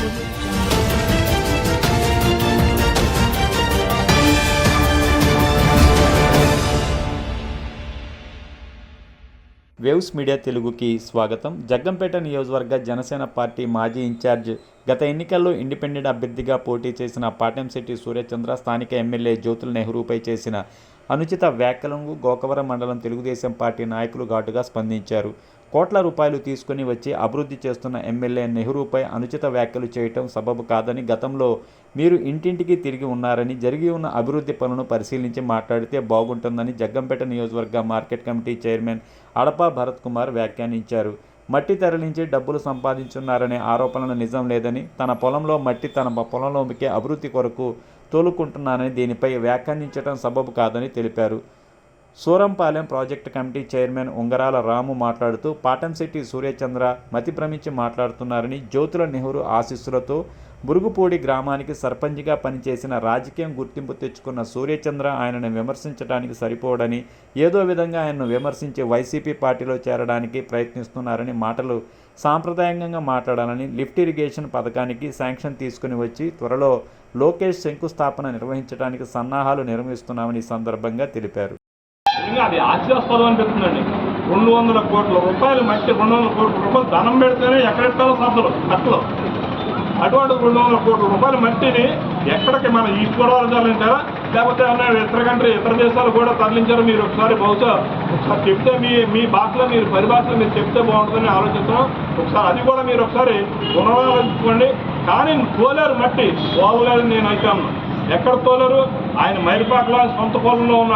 Waves media తెలుగుకి స్వాగతం. జగ్గంపేట నియోజకవర్గ జనసేన పార్టీ మాజీ ఇన్ఛార్జ్ గత ఎన్నికల్లో ఇండిపెండెంట్ అభ్యర్థిగా పోటీ చేసిన పాటంశెట్టి సూర్యచంద్ర స్థానిక ఎమ్మెల్యే జ్యోతుల నెహ్రూపై చేసిన అనుచిత వ్యాఖ్యలను గోకవరం మండలం తెలుగుదేశం పార్టీ నాయకులు ఘాటుగా స్పందించారు. కోట్ల రూపాయలు తీసుకుని వచ్చి అభివృద్ధి చేస్తున్న ఎమ్మెల్యే నెహ్రూపై అనుచిత వ్యాఖ్యలు చేయటం సబబు కాదని గతంలో మీరు ఇంటింటికి తిరిగి ఉన్నారని జరిగి ఉన్న అభివృద్ధి పనులను పరిశీలించి మాట్లాడితే బాగుంటుందని జగ్గంపేట నియోజకవర్గ market committee chairman Adapa Bharat Kumar వ్యాఖ్యానించారు. మట్టి తరలించి డబ్బులు సంపాదించున్నారనే ఆరోపణలు నిజం లేదని తన పొలంలో మట్టి తన పొలంలోకి అభివృద్ధి కొరకు తోలుకుంటున్నానని దీనిపై వ్యాఖ్యానించడం సబబు కాదని తెలిపారు. సూరంపాలెం ప్రాజెక్టు కమిటీ చైర్మన్ ఉంగరాల రాము మాట్లాడుతూ పాటంశెట్టి సూర్యచంద్ర మతి భ్రమించి మాట్లాడుతున్నారని జ్యోతుల నెహ్రూ ఆశీస్సులతో బురుగుపూడి గ్రామానికి సర్పంచ్గా పనిచేసిన రాజకీయం గుర్తింపు తెచ్చుకున్న సూర్యచంద్ర ఆయనను విమర్శించడానికి సరిపోడని ఏదో విధంగా ఆయనను విమర్శించి వైసీపీ పార్టీలో చేరడానికి ప్రయత్నిస్తున్నారని మాటలు సాంప్రదాయంగా మాట్లాడాలని లిఫ్ట్ ఇరిగేషన్ పథకానికి శాంక్షన్ తీసుకుని వచ్చి త్వరలో లోకేష్ శంకుస్థాపన నిర్వహించడానికి సన్నాహాలు నిర్వహిస్తున్నామని సందర్భంగా తెలిపారు. నిజంగా అది హాస్యాస్పదం అనిపిస్తుందండి. రెండు వందల కోట్ల రూపాయలు మట్టి రెండు వందల కోట్ల రూపాయలు ధనం పెడితేనే ఎక్కడెట్టాలో సర్దలు కట్టలు అటువంటి రెండు వందల కోట్ల రూపాయల మట్టిని ఎక్కడికి మనం ఈస్ట్ గోదావరి తరలించారా? లేకపోతే ఏమన్నా ఇతర కంట్రీ ఇతర దేశాలు కూడా తరలించారు మీరు ఒకసారి? బహుశా ఒకసారి చెప్తే మీ మీ భాషలో మీరు పరిభాషలో మీరు చెప్తే బాగుంటుందని ఆలోచిస్తున్నాం. ఒకసారి అది కూడా మీరు ఒకసారి పునరాలోచించుకోండి. కానీ కోలేరు మట్టి. పోవలేదని నేను అయితే అన్నాను ఎక్కడ తోలరు? ఆయన మైలుపాకలో సొంత పొలంలో ఉన్న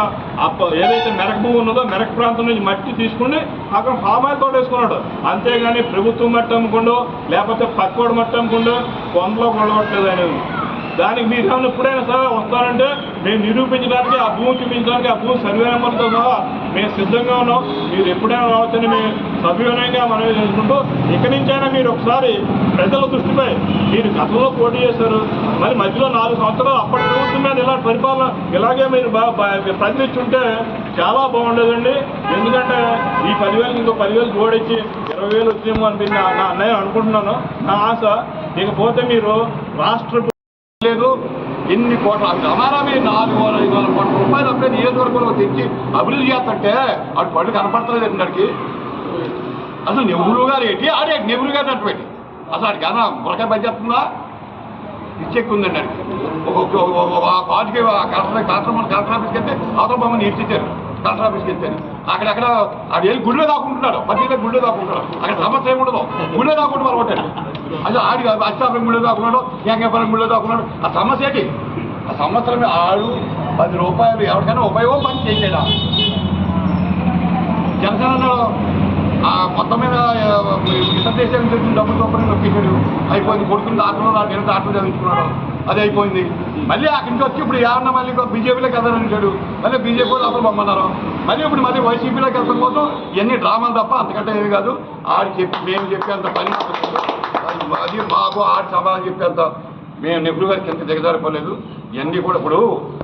ఏదైతే మెరక భూమి ఉన్నదో మెరక ప్రాంతం నుంచి మట్టి తీసుకుని అక్కడ ఫామ్ ఆయిల్ తోట వేసుకున్నాడు. అంతేగాని ప్రభుత్వం మట్టి అమ్ముకుండో లేకపోతే పక్కోడు మట్టి అమ్ముకుండో కొండలో కొడవట్లేదు ఆయన. దానికి మీరు ఏమైనా ఎప్పుడైనా సరే వస్తారంటే మేము నిరూపించడానికి ఆ భూమి చూపించడానికి ఆ భూమి సర్వే నెంబర్తో సహా మేము సిద్ధంగా ఉన్నాం. మీరు ఎప్పుడైనా రావచ్చని మేము సభ్యునంగా మనవి చేసుకుంటూ ఇక్కడి నుంచైనా మీరు ఒకసారి ప్రజల దృష్టిపై మీరు గతంలో పోటీ చేశారు. మరి మధ్యలో నాలుగు సంవత్సరాలు అప్పటి ప్రభుత్వం మీద ఇలాంటి పరిపాలన ఇలాగే మీరు బా ప్రశ్నించుంటే చాలా బాగుండేదండి. ఎందుకంటే ఈ పదివేలు ఇంకో పదివేలు జోడించి ఇరవై వేలు వచ్చేమో అని నా అన్నయ్య అనుకుంటున్నాను. నా ఆశ ఇకపోతే మీరు రాష్ట్ర ఎన్ని కోట్ల రమానా నాలుగు వందల ఐదు వందల కోట్ల రూపాయలు అప్పుడే నియోజకవర్గంలో తెచ్చి అభివృద్ధి చేస్తుంటే అటు పళ్ళు కనపడతలేదు అక్కడికి అసలు నెహ్రూ గారు ఏంటి? ఆడే నెహ్రూ గారు అటువంటి అసలు అడికి అన్న బురకాయ పని చేస్తుందా? ఇచ్చెక్కుందండి అడిగి ఒక కాజుకి కలెక్టర్ కలెక్టర్ మన కలెక్టర్ ఆఫీస్కి వెళ్తే అవతల బొమ్మని ఇచ్చిచ్చారు కలెక్టర్ ఆఫీస్కి వెళ్తాను అక్కడక్కడ అక్కడ వెళ్ళి గుడిలో దాక్కుంటున్నాడు? పది గుడిలో దాక్కుంటున్నాడు. అక్కడ సమస్య ఏముండదు. గుడిలో దాక్కుంటున్నారు ఒకటే ఒకటి అది ఆడి అచ్చాపురం గుడిలో దాక్కున్నాడు ఎంగపురం గుడిలో దాక్కున్నాడు ఆ సమస్య ఏంటి? ఆ సంవత్సరం ఆడు పది రూపాయలు ఎవరికైనా ఉపయోగం పని చేయలేడా? జనసేన ఆ మొత్తం మీద ఇతర దేశాల నుంచి డబ్బులు తప్పని నొప్పించాడు అయిపోయింది కొడుకుని ఆటలో నాకు ఎంత ఆటలు చదివించుకున్నాడు అది అయిపోయింది. మళ్ళీ అక్కడి నుంచి వచ్చి ఇప్పుడు ఏమన్నా మళ్ళీ బీజేపీలోకి వెళ్తారనిచాడు మళ్ళీ బీజేపీ వాళ్ళు అసలు పంపన్నారు మళ్ళీ ఇప్పుడు మళ్ళీ వైసీపీలోకి వెళ్ళడం కోసం ఇవన్నీ డ్రామాలు తప్ప అంతకంటే ఏమి కాదు. ఆడు చెప్పి మేము చెప్పేంత పని అది- మాకు ఆడి సమాధానం చెప్పేంత మేము నెహ్రూ గారికి ఎంత దిగజారిపోలేదు. ఇవన్నీ కూడా ఇప్పుడు